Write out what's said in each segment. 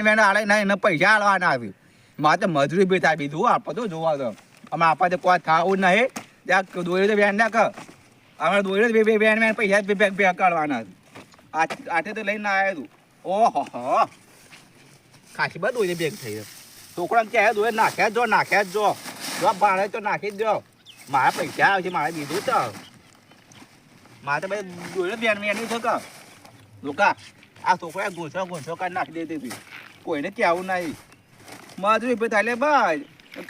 વેણ આલે ના એને પૈસા આલવાના આવ્યું મારે તો મજૂરી બી થાય બીજું આપણે તો જોવા તો અમે આપણે તો કોઈ ખાવું નહીં. ત્યાં દોરી તો વેણ ના કર અમારે દોરી બે બે વેણ વેણ પૈસા બે બે કાઢવાના આઠે તો લઈને આવ્યો તું ઓહો હો. ખાસી બધું દોરી બેગ થઈ છોકરા ક્યાં દોરી નાખ્યા જ નાખ્યા જ જો. જો, બાળે તો નાખી જ જો મારા પૈસા આવે છે, મારે બીજું તો. મારે તો ભાઈ દોરી બેન વેણી છે કે. લોકા, આ છોકરા ગોછો ગોછો કાઢી નાખી દેતી હતી. કોઈને કહેવું નહીં. મજૂરી પછી થાય બસ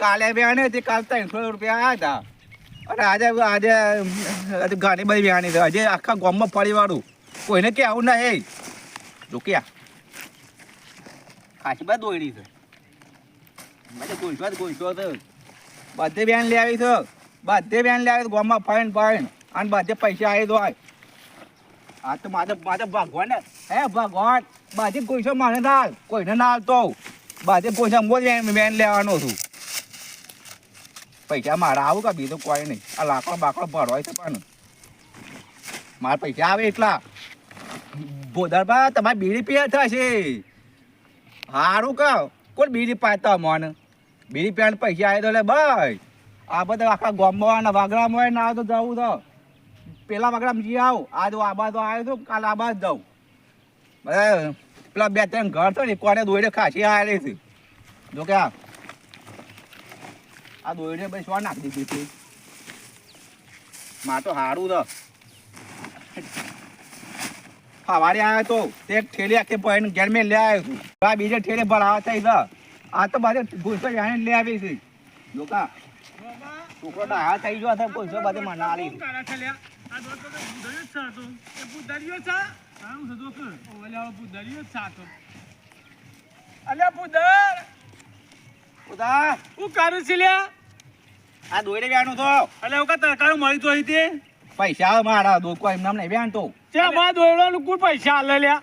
કાલે વેણે તે કાલ ત્રણસો રૂપિયા આવ્યા હતા. અને આજે આજે ઘણી બધી વ્યાણી હજી આખા ગામમાં ફરી વાળું. કોઈને કહેવું નહીં. લોક્યા ખાસી બાદ દોડી છે. મેં ગોઈશો જ ગોઈશો છે. બધે બેન લઈ આવી છે. બધે બેન લઈ આવી ગામમાં ફાઈન ફાઈન. અને બધે પૈસા આવી દો આ તો મારે મારે ભગવાન હે ભગવાન? બાજે ગોઈશો મારે ના હાલ કોઈને ના હાલતો બાજે ગોઈશો મોજ બેન લેવાનો છું. પૈસા મારા આવું કે બીજું કોઈ નહીં. આ લાકડો બાકડો ભરવાય છે પણ. મારા પૈસા આવે એટલા. ભોદરબા તમારે બીડી પીએ થશે. સારું કહો કોણ બીડી પાતા મને બીડી પીવાના પૈસા આવે તો લે ભાઈ. આ બધા આખા ગામમાં ને વાગડામાં ના તો જવું તો. પેલા વાગડામાં જી આવું. આ આ બાજુ આવ્યો તો કાલ આ બાજુ પેલા બે ત્રણ ઘર તો ને કોને દોડે ખાસી આવેલી છે જો કે આ આ દોડે ભાઈ શું નાખી દીધી હતી. માં તો સારું તો. સવારે આવ્યો તો તે ઠેલી આખી પૈન ઘેર મેં લઈ આવ્યો છું. આ બીજે ઠેલે ભરાવા થઈ છે આ તો બધે ગુસ્સો જાણે લઈ આવી છે લોકા છોકરો તો હા થઈ ગયો છે ગુસ્સો બધે મને આલી ઉધા આ દોડે વ્યાનું તો પૈસા આવે મારા દો કોઈ એમ નામ નહીં વ્યાન તો પૈસા આલે લ્યા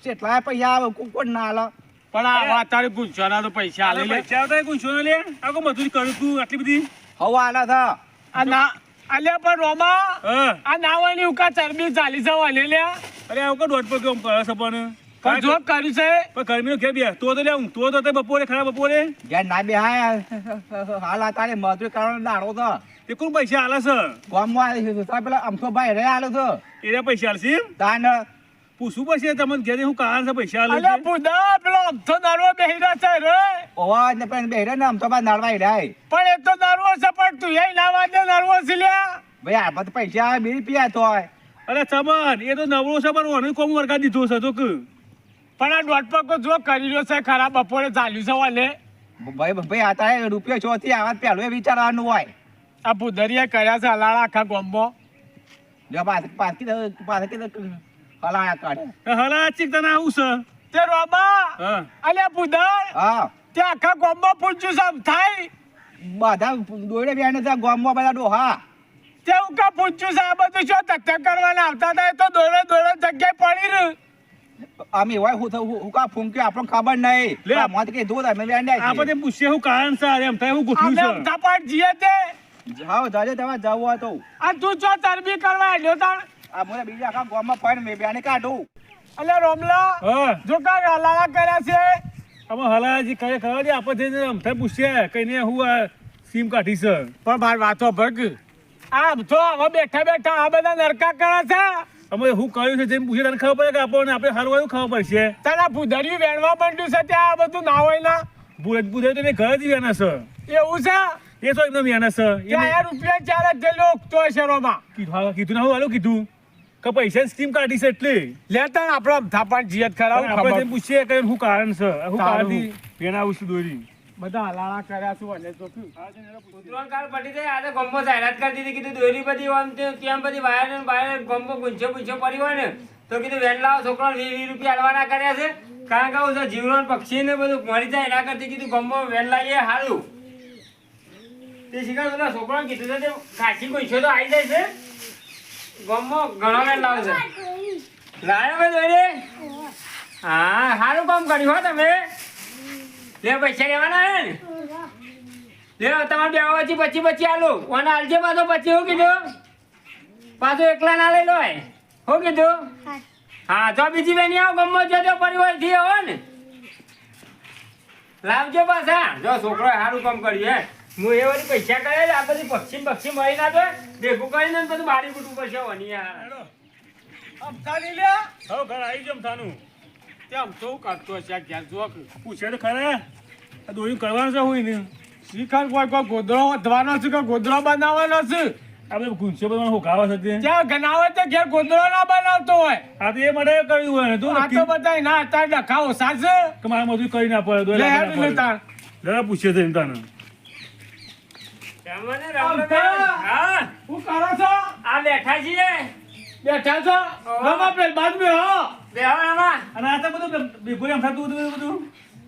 કેટલા પૈસા આવે કોઈ ના આલે પણ આ વાત તારી ગુંચવાના તો પૈસા આલે લે હવા આલે છે આ ના આલ્યા પણ રોમા આ નાવાની ઉકા ચરબી ચાલી જવા લે લ્યા અરે આવું કો દોઢ પર કેમ કરે છે પણ. પણ જો કર્યું છે. પણ ગરમીનો ઘેર બે તો તો લે હું તો તો તે બપોરે ખરા બપોરે? ઘેર ના બે હાલ આ તારે મજૂરી કરવાનો દાડો તો તે કોણ પૈસા આલે છે? ગામમાં આવી છે પેલા અમથો ભાઈ રે આલે છે. એના પૈસા આલશે એમ? તાન પૂછવું પડશે તમને ઘેર હું કારણ છે પૈસા લે અલ્યા છે બુધા પેલો અમથો દારૂ બેહી રહ્યો છે રે. ઓવા ને પણ બેરે ને અમથો બા નડવાઈ રહ્યા પણ એ તો દારૂ છે પણ તું એ નાવા વાદે દારૂ છે લ્યા ભાઈ આ બધા પૈસા બીડી પીયા તોય અરે ચમન એ તો નવરો છે પણ ઓને કોમ વરખા દીધો છે તો કે. પણ આ દોઢ પગ જો કરી રહ્યો છે ખરા બપોરે ચાલ્યું છે વાલે. ભાઈ ભાઈ આ તારે રૂપિયો ચોથી આવા પહેલું એ વિચારવાનું હોય. આ બુધરીએ કર્યા છે હલાળા આખા ગામમાં. જો પાછ પાછી પાછા હલાયા કાઢે. હલા ચીક તને આવું છે? તે રોબા અલે પુદર હા. તે આખા ગોમ્બો પૂછ્યું છે થાય. બધા દોડે બેને ત્યાં ગામમાં બધા ડોહા. તે હું કા પૂછ્યું છે આ બધું શું ધક્કા કરવાના? આવતા હતા તો દોડે દોડે જગ્યાએ પડી રહ્યું અમે હોય હું થયું હું કા ફૂંક્યો? આપણને ખબર નહીં. લે. મત કે દૂધ અમે બેન આ બધે પૂછે હું કારણ સર એમ થાય હું આપણે છે ધપાટ જીએ તે. જાઓ જાજે તમે જવું તો. આ તું ચો ચરબી કરવા આવ્યો તાણ. આ મને બીજા આખા ગામમાં પાણી મે બેને કાઢું. અલ્યા રોમલા જો કા હલાળા કર્યા છે? આમાં હલાજી કઈ ખબર નહીં આપણે જઈને એમ થાય કઈ ને હું આ સીમ કાઢી છે પણ બાર વાતો ભગ. આમ તો હવે બેઠા બેઠા આ બધા નરકા કરે છે. અમે હું કહ્યું છે જેમ પૂછે તને ખબર પડે કે આપણને આપણે એવું ખબર પડશે? તારા ભૂધર્યું વેણવા માંડ્યું છે ત્યાં આ બધું ના હોય ના? ભૂરજ બુધે તો એને ઘર જ વ્યાના છે. એવું છે? એ તો એકદમ વ્યાના છે. આ રૂપિયા ચાર જ જેલો ઉગતો હશે રોમાં. કીધું કીધું ના હું હાલો કીધું. કે પૈસા સ્કીમ કાઢી છે એટલે. લેતા આપણા થાપાટ જીયત ખરા આપણે પૂછીએ કે શું કારણ છે? શું કારણ આવું છું દોરી? બધા હલાણા કર્યા છું અને તો કયું ઉતરાણ કાળ પડી જાય આજે ગમો જાહેરાત કરી દીધી કીધું દોરી બધી આમ તે કેમ બધી વાયર ને વાયર ગમો ગુંચો ગુંચો પડી હોય ને તો કીધું વેન લાવો છોકરા વીસ વીસ રૂપિયા હલવાના કર્યા છે. કારણ કે હું જીવનો પક્ષી ને બધું મળી જાય એના કરતી કીધું ગમો વેન લાવીએ સારું તે શીખર પેલા છોકરાને કીધું છે તે ખાસી ગુંચો તો આવી જાય છે. ગમો, ઘણો વેન લાવજો. લાયો મેં દોરી. હા, સારું કામ કર્યું હો તમે. લે, પૈસા લેવાના હે લે, તમારે બે પછી પછી પછી આલો. ઓને આલજે પાછો, પછી શું કીધું? પાછો એકલા ના લઈ લો હું કીધું? હા તો બીજી બેની આવો, ગમો જજો પડી હોયથી હો ને. લાવજો પાછા. જો છોકરો સારું કામ કર્યું હે. હું એ વળી પૈસા કરે આ બધી પક્ષી પક્ષી મળી ના તો ભેગું કરીને બધું બારી ગુટું પછી વની યાર. અમથાની લે. હવે ઘર આવી જમ થાનું. તેમ શું કરતો છે ક્યાં જોક પૂછે તો ખરા? આ દોરી કરવાનું છે હોય ને શિખર કોઈ કોઈ ગોદડો વધવાનો છે કે ગોદડો બનાવવાનો છે? આપણે ગુંચો બધા હોકાવા છે તે. ત્યાં ગનાવે તો ઘેર ગોદડો ના બનાવતો હોય. આ તો એ માટે કર્યું હોય ને તું આ તો બધા ના અત્યારે ડખાવો સાચે? કે મારા મજૂરી કરી ના પડે તો જરા પૂછે છે તાને. તમને રમો હા શું કરો છો? આ બેઠા છીએ. બેઠા છો? રમા પેલ બાદ મે હો! બેહો એમાં અને આ તો બધું ભેગું એમ થતું બધું બધું.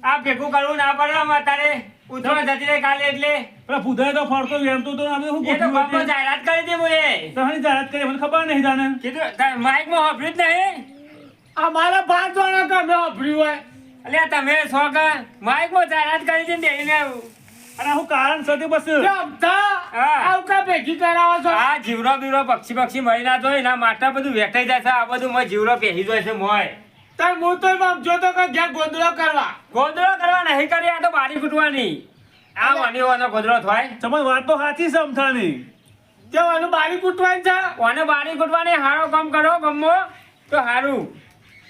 આ ભેગું કરવું ના પડે અત્યારે. ઉતરવા જતી રહે કાલે એટલે. પેલા ફુદાએ તો ફરતો વેમતો તો એ? જાહેરાત કરી દે મુએ. જાહેરાત કરી? મને ખબર નહીં તાને કીધું તાર માઇકમાં હોભર્યું જ નહીં. આ મારા પાંચ વાળા કામે વાપર્યું હોય? અલ્યા તમે છો કે માઇકમાં જાહેરાત કરી હતી ને અને હું કારણ શોધી બસ. કે અમથા હા. આવું કા ભેગી કરાવો છો. આ જીવરો બીવરો પક્ષી પક્ષી મળી ના જોઈ એના માટે બધું વેઠાઈ જાય છે. આ બધું મય જીવરો પહેરી જાય છે મોય. તાર હું તો એમ જોતો કે જ્યાં ગોદડો કરવા. ગોદડો કરવા નહીં કરી આ તો બારી ફૂટવાની. આ વાની વાનો ગોદડો થાય. તમારી વાત તો સાચી છે અમથાની તે વાનું બારી કૂટવાની છે. વાને બારી ફૂટવાની? હારો કામ કરો ગમો. તો હારું.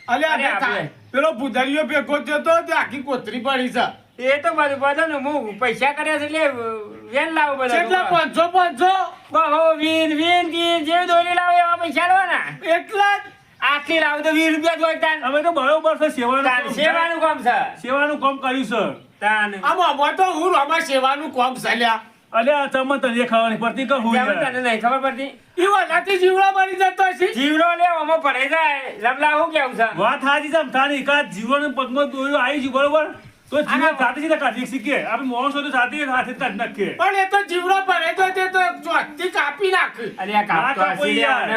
અલે. પેલો ભૂધારીઓ ભેગો થયો તો તે આખી કોતરી પડી છે. એ તો બધું બધું ને હું પૈસા કર્યા છે એટલે વેન લાવું બધા કેટલા પાંચસો પાંચસો? બહો વીન વીન વીન જે દોરી લાવે એવા પૈસા લેવાના. એટલા જ? આટલી લાવ તો વીસ રૂપિયા જોઈ તાન. અમે તો બરોબર છે સેવાનું સેવાનું કામ છે. સેવાનું કામ કર્યું છે. તાન. આમાં આમાં તો હું રમા સેવાનું કોમ ચાલ્યા અલ્યા તમે તને ખાવાની પડતી કે હું તને નહીં ખબર પડતી? ઈ વનાથી જીવડો મરી જતો છે જીવડો લે આમાં પડે જાય. લમલા હું કેવું છે? વાત હાજી છે તારી કા જીવન પગમાં દોર્યો આવી ગયું બરોબર? તો જીવન સાથે સીધા કાઢી શીખીએ આપણે માણસો તો સાથે હાથે જ કાઢી નાખીએ પણ એ તો જીવડો ભરે તો તે તો ચોથી કાપી નાખે. અરે આ કાપ તો ના કાપો યાર.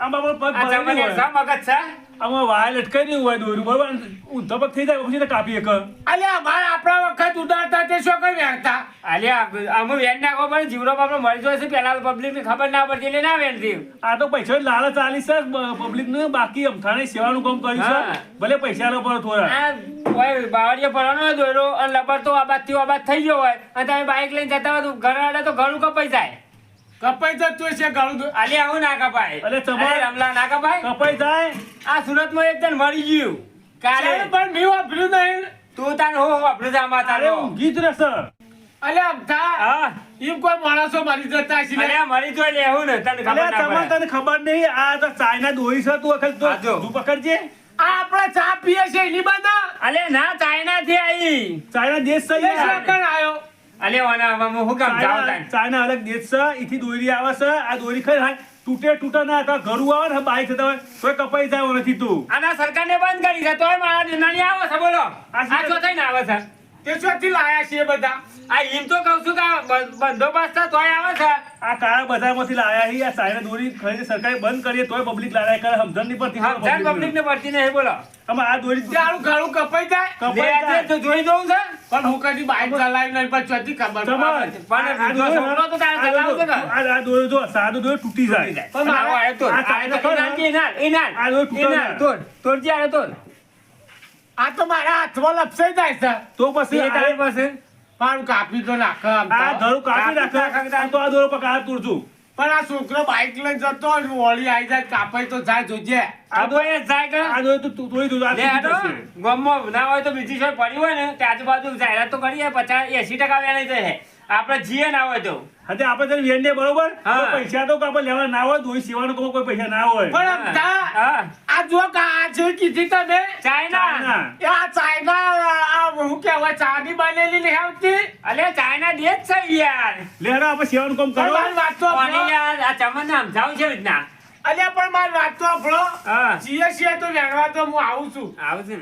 આમ આપણે પગ આ ભરેલી તમને હોય. શા મગજ છે? આમાં વાય લટકાઈ નહીં હોય દોર્યું બરોબર? પગ થઈ જાય પછી કાપી કાપીએ કર અલે આપણા વખત ઉડાડતા તે શું કઈ વેણતા? અલ્યા અમે વેન નાખો પણ જીવરો આપણે મળી જાય પેલા પબ્લિકની ખબર ના પડતી એટલે ના વેનતી આ તો પૈસા લાલચ આલી છે પબ્લિક ને બાકી અમથાને સેવાનું કામ કર્યું. છે. ભલે પૈસા નો પડો થોડા. કોઈ બાવળીએ પડવાનો હોય દોરો અને લબર તો આબાદથી આબાદ થઈ ગયો હોય અને તમે બાઇક લઈને જતા હોય તો ઘર તો ઘણું કપાઈ જાય. કપાઈ જતું છે ગળું અલે આવું ના કપાય. અલે તમારે- રમલા ના કપાય? કપાઈ જાય. આ સુરતમાં એક જણ મરી ગયું. કાલે. પણ મેં વાપર્યું નહીં. તું તાર હો વાપરું જા માતા અરે તારો ઊંઘી જ રહેશે અલે અમથા હા. એમ કોઈ માણસો મરી જતા છે. અરે મરી તો લેવું ને તને ખબર અલ્યા ના તમને પડે. તને ખબર નહીં આ તો ચાઇના દોઈ છે તું વખત તો તું પકડજે. આ આપણે ચા પીએ છે એની બધા અલે ના ચાઇના થી આવી ચાઇના દેશ છે આયો. અલે વાના આમાં હું કામ? જાવ તાન ચાઇના અલગ દેશ છે ઈથી દોરી આવે છે. આ દોરી ખરી હા, તૂટે તૂટે ના તો ઘરું આવે ને બાઈક થતા હોય તો કપાઈ જાય નથી તું. આના સરકારને બંધ કરી છે તોય મારા દિનાની આવે છે બોલો. આ શું આ ચો થઈને આવે છે. તે શોથી લાયા છે બધા આ એમ તો કહું છું કે બંદોબસ્ત તોય આવે છે આ કાળા બજારમાંથી લાયા હી આ ચાઇના દોરી ખરીદી સરકારે બંધ કરીએ તોય પબ્લિક લાયા કરે સમજણની પડતી સમજાણ પબ્લિક ને પડતી નહીં બોલો અમે આ દોરી તારું ઘણું કપાઈ જાય કપાઈ જાય તો જોઈ દઉં છે પણ હું કદી બાઈક ચલાવી નહીં પણ ચોથી ખબર પણ આ દોરી- સોનો તો તારે ચલાવું છે? આ દોરી જો સાદો દોરી તૂટી જાય પણ મારો આયો તો. આ તો કે ઇનાન? ઇનાન. આ દોરી તૂટી ઇનાન. ના. તોડ. તોડજે આને તોડ. આ તો મારા હાથમાં લપસાઈ જાય છે તો પછી એ તારી પાસે. મારું કાપી તો નાખે આ ધરું કાપી કાપી નાખે તો આ દોરો પર આ પણ આ છોકરો બાઈક લઈને જતો વળી આવી જાય કાપાઈ તો જાય જોજે આ તો એ જાય કે? આ તો તું- તોય. જશે. ગામમાં ના હોય તો બીજી સોય પડી હોય ને તે આજુબાજુ જાહેરાત તો કરીએ પચાસ એસી ટકા વ્યાજ છે આપણે જીએ ના હોય તો. હતે આપણે તને વેંડે બરોબર પૈસા તો આપણે લેવા ના હોય દોઈ સેવાનો કોઈ કોઈ પૈસા ના હોય. પણ હા. આ જો કા આ જે કીધી તમે ચાઇના. એ આ ચાઇના આ હું કેવા ચાની બનેલી નહીં આવતી. અલે ચાઇના દેશ છે યાર. લે હેડો આપણે સેવાનું કામ કરો. મારી વાત તો યાર આ ચમન સમજાવું છે રીતના? અલે પણ મારી વાત તો આપણો હા છીએ તો વેણવા તો હું આવું છું. આવું છે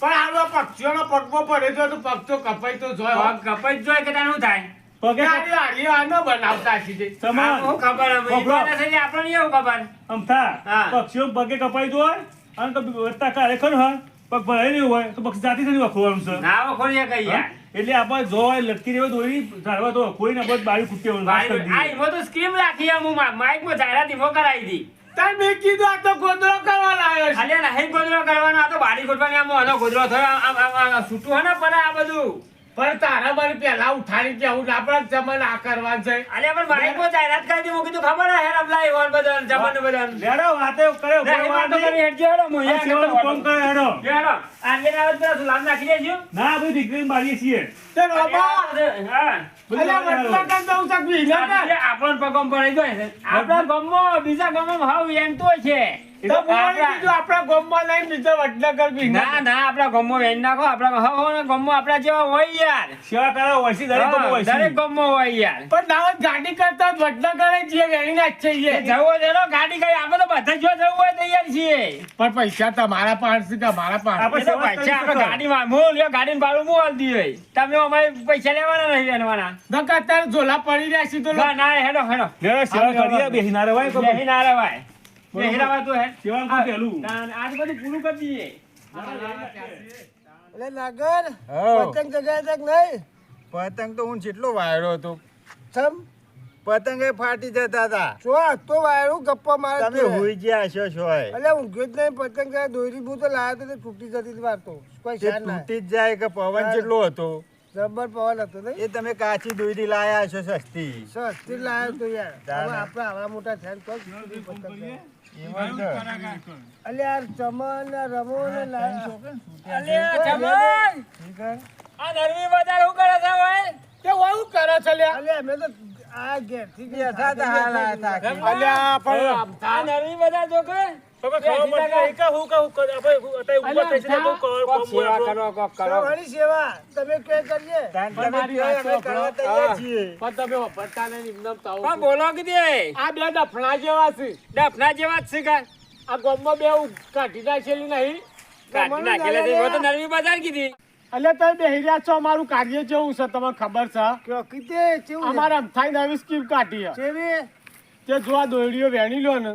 પણ હાલો પક્ષીઓનો પગમાં પડે તો તો પગ કપાઈ તો જોયો. પગ કપાઈ જ જોઈએ કે તારે થાય? પગે હારી હારી આનો બનાવતા સીધે સમાન. આ ખબર અમે ઈ ખબર. કોને છે આપણને એવું ખબર. અમથા પક્ષીઓ પગે કપાઈ દો અને તો વત્તા કાઢે હોય પગ ભરાઈ રહ્યું હોય તો પક્ષી જાતિ નથી વખોવાનું છે. ના વખોડીએ કઈ એટલે આપણે જોય લટકી રહેવા દોરી ધારવા તો કોઈ ને બધ બારી ફૂટી ભાઈ, આ તો સ્કીમ રાખી હું માઇકમાં જાહેરાત ઈમો કરાવી હતી તાર મેં કીધું આ તો ગોદડો કરવા લાવ્યો છે. અલ્યા નહીં ગોદરો કરવાનો, આ તો બારી ખોટવાની આમ ગોદરો થયો આ છૂટું હે ને પડે આ બધું? પણ તારા મને પેલા ઉઠાડી કેવું આપણે જમન આ કરવાનું છે અલ્યા પણ બાઈકમાં જાહેરાત કરી દીધી. કીધું ખબર હે હેરામ લાઈ હોન બધાને, જમન બધાને. લેડો વાતે કરે વાતો કરી હેડજો હેડો, હું આ અહીંયા સેવાનું કરતો કરે હેડો હેડો. આગળ ના આવત પેલા સુલામ નાખી દેજો. ના ભાઈ દીકરી મારી છીએ તે બાબા હા. વટલા દઉં છે કે આપણને પગમ પડી જાય આપણા ગામમાં, બીજા ગામમાં હાવ એમ તો બોલે આપણા- કીધું નહીં બીજા વટલા કર ના ના આપણા ગામમાં વેન નાખો આપણા હાવ હાવ આપણા જેવા હોય યાર. સેવા કરે વૈસી દરેક હા, દરેક વૈસી હોય યાર. પણ દાવત ગાડી કરતા જ વટલા વેણી ના એ જવો ગાડી આપણે તો બધા જો જવું હોય તૈયાર છીએ. પણ પૈસા તમારા છે કે મારા પાસે આપણે સેવા પૈસા આપણે ગાડીમાં મૂળ લ્યો ગાડીનું ભાડું મૂળ આલી. તમે અમારે પૈસા લેવાના નહીં લેવાના નકર અત્યારે ઝોલા પડી રહ્યા છે તો ના ના હેડો હેડો. સેવા કરીએ બેસી ના રહેવાય બેસી ના રહેવાય ના, પતંગ નહીં પતંગ તો હું જેટલો વાયરો હતો. સમ પતંગ એ ફાટી જતા હતા. છો તો વાયરું ગપ્પા મારે તમે હોઈ ગયા છો છોય એટલે ઊંઘ્યો જ નહીં પતંગ દોરી બહુ તો લાવ્યો તો તૂટી જતી હતી વાર તો. કોઈ તૂટી જ જાય કે પવન જેટલો હતો. જબર પવન હતો નહીં એ તમે કાચી દોરી લાયા છો સસ્તી. સસ્તી લાવ્યો તો યાર. આપણે આવા મોટા થયા તો અલે યાર ચમન ને રમો ને લાવ્યો. અલ્યા, આ નરવી બજાર શું કરે છે ભાઈ? તે વહુ કરે છે અલે તો આ ઘેરથી થી ગયા હતા હાલ અલ્યા પણ આ નરવી બજાર જો જેવા છે. ડફના જેવા જ છે આ ગામમાં બે કાઢી નાખેલી નહીં. કાઢી નાખેલા છે. એમાં તો નરવી બજાર કીધી. એટલે તમે બેહી છો અમારું કાર્ય જેવું છે તમને ખબર છે? કે કીતે કેવું અમારે અમથાઈ નવી સ્કીમ કાઢી છે. તે જો આ દોરડીઓ વેણી લો ને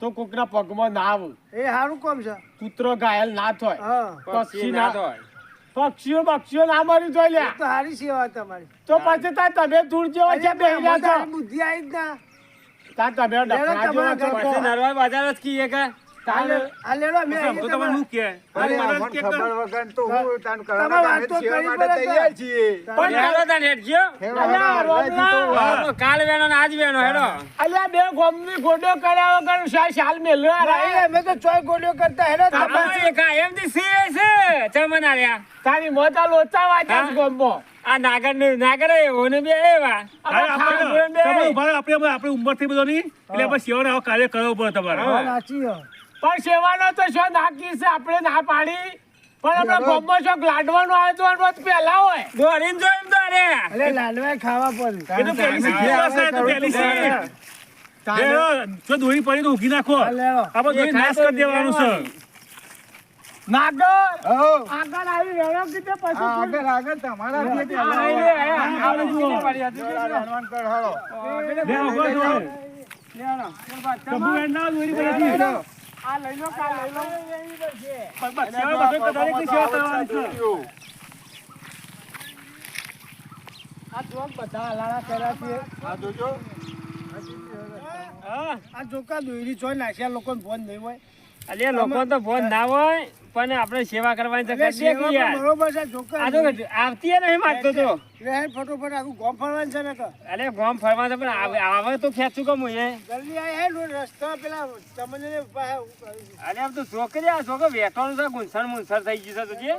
તો કોકના પગમાં ના આવે. એ સારું કોમ છે. કૂતરો ઘાયલ ના થાય. હા. પક્ષી ના થાય. પક્ષીઓ પક્ષીઓ ના મરી એ લ્યા તો સારી સેવા તમારી. તો પછી તા તમે દૂર જેવા છે બેહ્યા છો? બુદ્ધિ આવી જ ના તા તમે ડફણા જેવા છો પછી નરવા બજાર જ કીએ કે કાલ વેણો ને આજ વેણો હેડો. અલ્યા બે ગોમની ગોડો કર્યા વગર શાલ અમે તો ચોય કરતા હેડો કાયમથી સીએ છે? ચમન આલ્યા તારી મોટા લોચા છે હા? આ નાગર નાગર એવો ને બે એવા. આપણે આપણે આપણે ઉંમરથી બધો નહીં. એટલે આપણે સેવાનો આવો કાર્ય કરવો પડે તમારે. પણ સેવાનો તો શો નાખી છે આપણે ના પાડી પણ આપણે બોમ્બો શું લાડવાનો આયોજન તો પહેલા હોય દોરીન જો એમ તો અરે અલે લાડવા ખાવા એ તો પહેલી સીધી છે, તો પેલી સીધી. જો દોરી પડી તો ઉગી નાખો. આપણે દોરી નાશ કરી દેવાનું છે નાગર આગળ આવી રહ્યો કીધે પછી આગળ આગળ તમારા જે આવી કીધી હતી. હનુમાન કર હાલો. લે, ઊભા છો. કબૂલ ના દોરી પડી. આ લઈ લો કા લઈ લો બસ, સેવા છે. આ આ જોજો આ ચોખ્ખા દોરી નાખ્યા લોકોને ફોન નહીં હોય અલ્યા લોકો તો ફોન ના હોય પણ આપણે સેવા કરવાની તો યાર. બરોબર છે છોકરા આ તો આવતી નહીં માગતો તો. ફટોફટ આખું ગોમ ફરવાનું છે ને તો. અરે ગોમ ફરવાનું પણ આવે- તો ખેંચું કમ હું એ જલ્દી આય હે રસ્તા પેલા તમને. અરે આમ તો છોકરી આ છોકરો વેઠવાનું છે ગુંસણ મુંસણ થઈ ગયું છે તુજે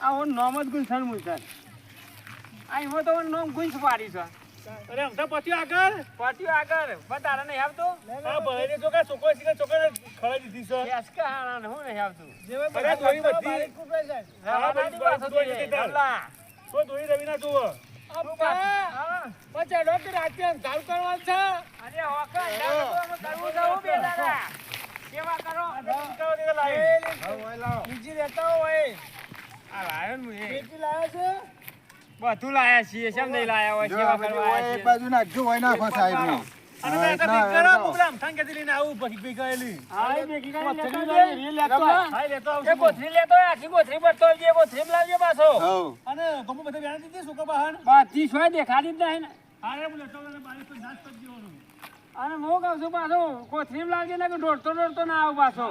આ ઓન નોમ જ ગુંસણ મુંસણ. આ એમાં તો નોમ ગુંસ પાડી છે. અરે અમથા પત્યું આગળ. પાટ્યું આગળ. પણ તારા નહીં આવતો? આ ભાઈ જો કે છોકરો છે કે છોકરાને ખવડાવી દીધી છે. કેસ કે હારાને હું નહીં આવતું? અરે દોરી બધી. હા, બધી વાત દોરી જોઈએ. તાલા તો ધોઈ રવિ ના તું પછી ડોક્ટર રાતે અંધારું કરવાનું છે. અરે હોકા, તો કરવું છે, હું બે દાડા. સેવા કરો. બીજી રહેતા હોય. આ લાયો ને હું છે? બધું લાયા છીએ શેમ નહીં લાયા હોય સેવા કરવા હોય આયા બાજુ નાખજો હોય નાખો. અને નહીં ને. હું કઉ અને હું કહું છું પાછું કોથરીમ લાવજે ને કે દોડતો દોડતો ના આવું પાછો.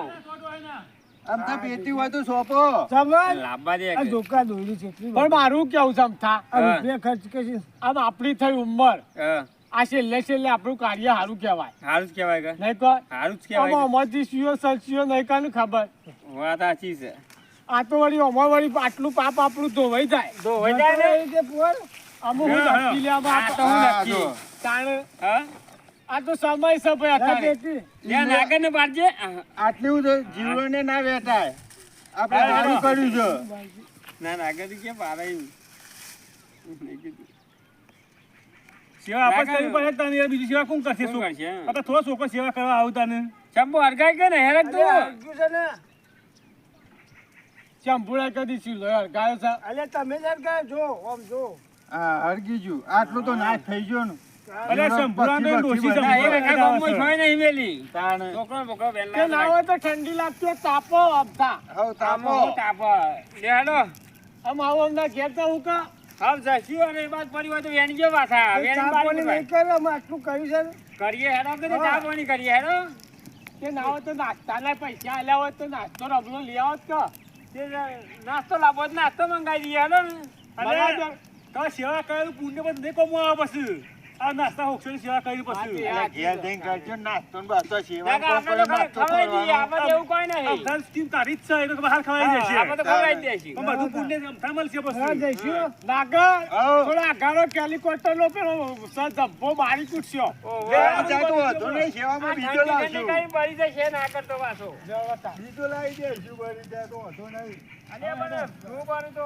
આમ તો પેટી હોય તો સોંપો. સમજ? લાવવા દે આ ધોકા દોરી છે પણ મારું કેવું સમથા રૂપિયા ખર્ચ કરી આમ આપણી થઈ ઉંમર. આ છેલ્લે છેલ્લે આપણું કાર્ય સારું કહેવાય. સારું જ કહેવાય કે. નહીં કહો સારું જ આમાં કહેવાય અમારથી શિયો સલસિયો નહીં કાને ખબર? વાત સાચી છે. આ તો વળી અમાર વળી આટલું પાપ આપણું ધોવાઈ જાય. ધોવાઈ જાય ને? એ પોર, અમુક હું હા, હા. આ તો હું નક્કી. જો. હા? આ તો સમય છે ભાઈ અત્યારે. લે નાગર ને પાડજે આટલું તો જીવોને ના વેટાય આપણે હા, કર્યું છે. ના નાગરથી કેમ પાડે એવું? નહીં કીધું. સેવા આપણે કરવી પડે તને બીજી સેવા કોણ કરશે? શું? કરશે, આપણે થોડો છોકરો સેવા કરવા આવતા ને ચંપુ અડગાય કે ને હેરક તું. ચંપુડા કદી છીલો યાર ગાયો છે અલે તમે જ ગયા જો આમ જો. હા અડગી જુ આટલું તો નાશ થઈ ગયો ને. અરે શંભુરાને ડોસી ના, છોકરો ના તો ઠંડી લાગતી તાપો આપતા હવ તાપો. તાપો તાપો આમ આવો અમને ઘેર તો હું કા? હાલ જશું અને એ બાદ પડી હોય તો વેણ ગયો પાછા. વેણ પાણી નહીં કરે અમે આટલું કર્યું છે કરીએ હેડો કે ચા પાણી કરીએ હેડો. કે ના હોય તો નાસ્તાના પૈસા આલ્યા હોય તો નાસ્તો રબલો લઈ આવો કે. તે નાસ્તો લાવો નાસ્તો મંગાવી દઈએ હેડો ને. તો સેવા કરેલું પુણ્ય બધું નહીં કમવા પછી. આ નાસ્તા હોક્ષોની સેવા કરી પછી હા, ઘેર જઈને કરજો ને નાસ્તો ને બાસ્તો સેવા ના, આપણે તો નાસ્તો કરવાનો. આપણે એવું કોઈ નહીં અમથાન સ્કીમ તારી જ છે એ તો બહાર ખવાઈ જશે આપણે તો ખવાઈ જ દઈશું. પણ બધું પુણ્ય અમથા મળશે હા, પછી જઈશું નાગર. થોડા આઘાડો કેલિકોપ્ટર નો પેલો સ- ધબ્બો મારી કૂટશો ઓહો. લે, આ જાય તો વાંધો નહીં, આ સેવામાં બીજો લાવશું. કઈ પડી જશે ના કરતો પાછો બીજો લાવી દઈશું, બળી જાય તો વાંધો નહીં. અને મને શું કરું તો